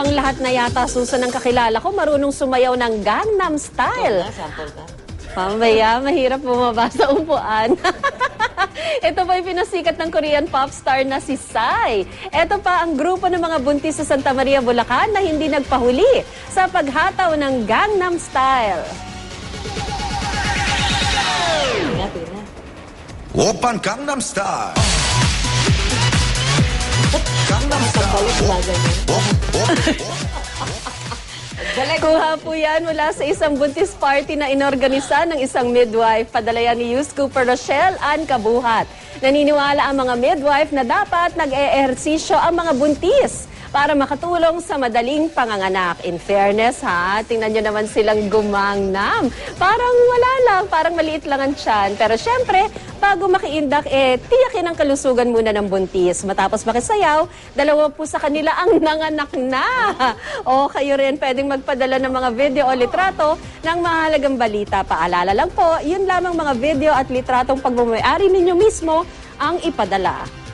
Mukhang lahat na yata, Susan, ang kakilala ko, marunong sumayaw ng Gangnam Style. Ito na. Pamaya, mahirap bumaba sa umpuan. Ito pa yung pinasikat ng Korean pop star na si Psy. Ito pa ang grupo ng mga buntis sa Santa Maria, Bulacan na hindi nagpahuli sa paghataw ng Gangnam Style. Open Gangnam Style! Gangnam Style! Kuha po yan mula sa isang buntis party na inorganisa ng isang midwife. Padala yan ni Youth Cooper Rochelle Ann Kabuhat. Naniniwala ang mga midwife na dapat nag-eehersisyo ang mga buntis para makatulong sa madaling panganganak. In fairness ha, tingnan nyo naman silang gumangnam. Parang wala lang, parang maliit lang ang tiyan. Pero syempre, bago makiindak, eh, tiyakin ang kalusugan muna ng buntis. Matapos makisayaw, dalawa po sa kanila ang nanganak na. O kayo rin pwedeng magpadala ng mga video o litrato ng mahalagang balita. Paalala lang po, yun lamang mga video at litratong pagmamayari ninyo mismo ang ipadala.